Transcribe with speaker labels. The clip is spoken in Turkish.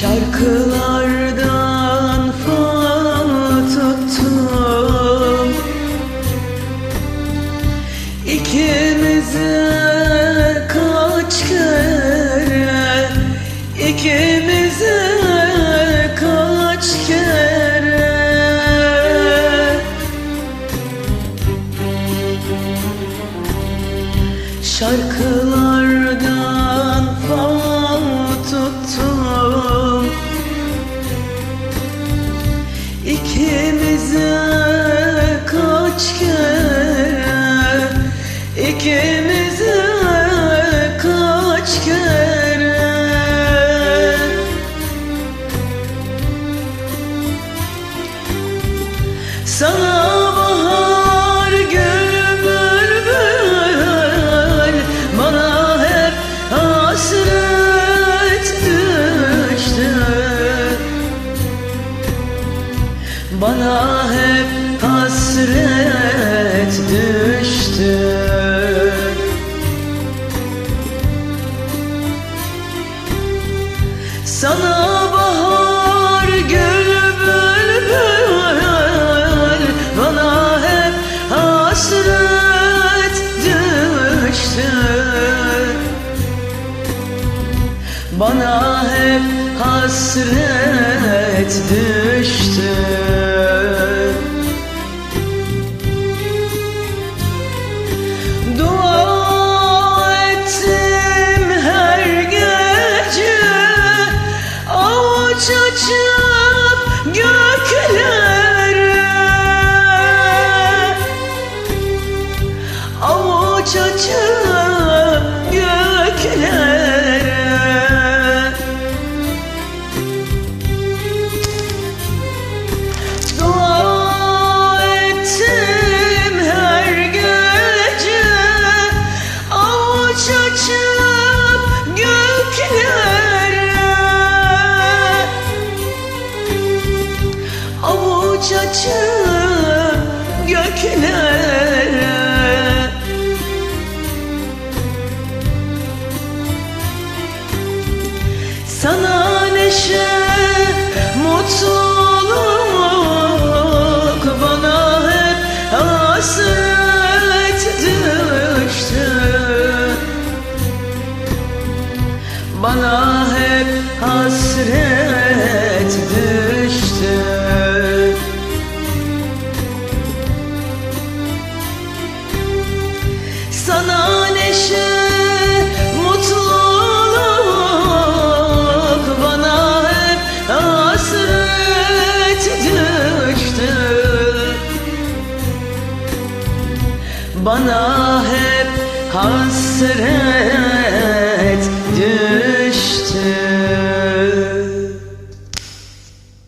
Speaker 1: Şarkılardan fal tuttum. İkimize kaç kere İkimize kaç kere. Şarkılardan Bana hep hasret düştü. Sana bahar gül bülbül Bana hep hasret düştü. Bana hep hasret düştü Avuç açıp göklere. Avuç açıp göklere Açıp göklere. Sana neşe, mutluluk Bana hep hasret düştü. Bana hep hasret Bana hep hasret